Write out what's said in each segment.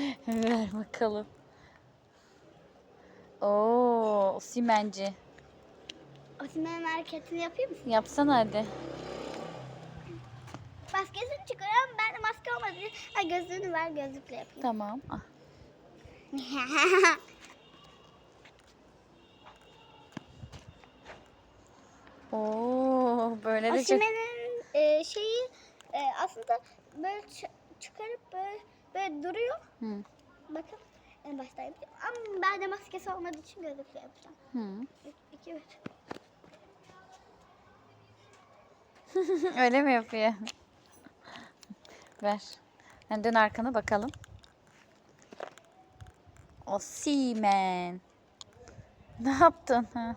Ver bakalım. Oo, simenci. Osimhen'in hareketini yapayım mısın? Yapsana hadi. Maskesini çıkarıyorum. Ben de maske olmadı. Ha, gözlüğünü ver gözlükle yapayım. Tamam. Ah. Oo, böyle de çok... E, şeyi e, aslında böyle ç- çıkarıp böyle, böyle duruyor. Hı. Bakın en başta yapayım. Ama ben de maskesi olmadığı için gözlükle yapacağım. Hı. Üç, iki, üç. Öyle mi yapıyor? Ver. Yani dön arkana bakalım. O Simen. Ne yaptın? Ha?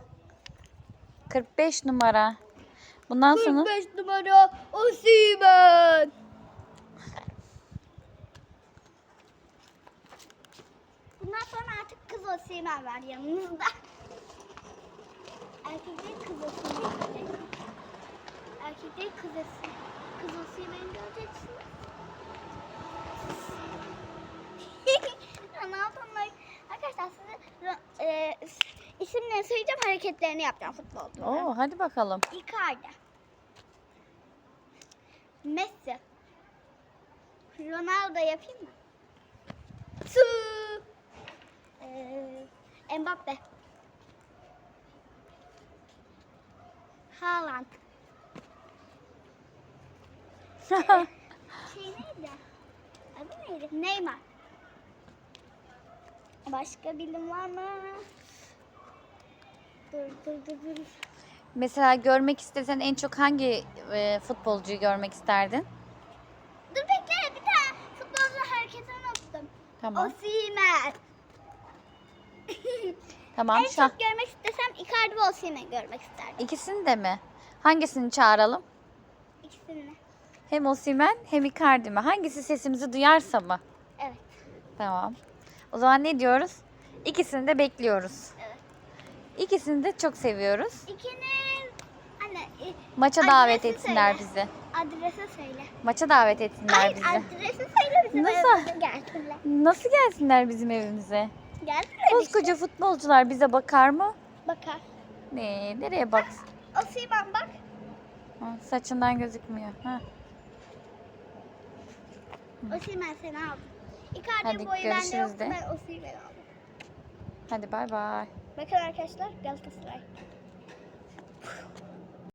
45 numara. Bundan sonra 45 numara Osimhen. Bundan sonra Osimhen var yanımızda. Erkek değil kız Osimhen. Erkek değil kız Osimhen. Kız Osimhen'i göreceksiniz. Ne yapalım? Arkadaşlar size e, isimlerini söyleyeceğim hareketlerini yapacağım futbolda. Oo, hadi bakalım. Icardi. Messi. Ronaldo yapayım mı? Mbappe. Haaland. Şey neydi? Adı neydi? Neymar. Başka bilim var mı? Dur dur dur dur. Mesela görmek istesen en çok hangi e, futbolcuyu görmek isterdin? Dur bekle bir tane futbolcu hareketini unuttum. Tamam. Osimhen. Tamam. en Şah. çok görmek istesem Icardi ve Osimhen görmek isterdim. İkisini de mi? Hangisini çağıralım? İkisini. Hem Osimhen hem Icardi mi? Hangisi sesimizi duyarsa mı? Evet. Tamam. O zaman ne diyoruz? İkisini de bekliyoruz. Evet. İkisini de çok seviyoruz. İkiniz anne e, Maça davet etsinler söyle. bizi. adresi söyle. Maça davet etsinler Hayır bizi. adresi söyle bizim Nasıl? gelsinler. Nasıl gelsinler bizim evimize? İşte. Koskoca futbolcular bize bakar mı? Bakar. Ne? Nereye bak? Osimhen bak. Ha, saçından gözükmüyor. Ha. Osimhen seni aldım. Hadi boyu bende görüşürüz yoktu de. ben Osimhen aldım. Hadi bay bay. Bakın arkadaşlar Galatasaray.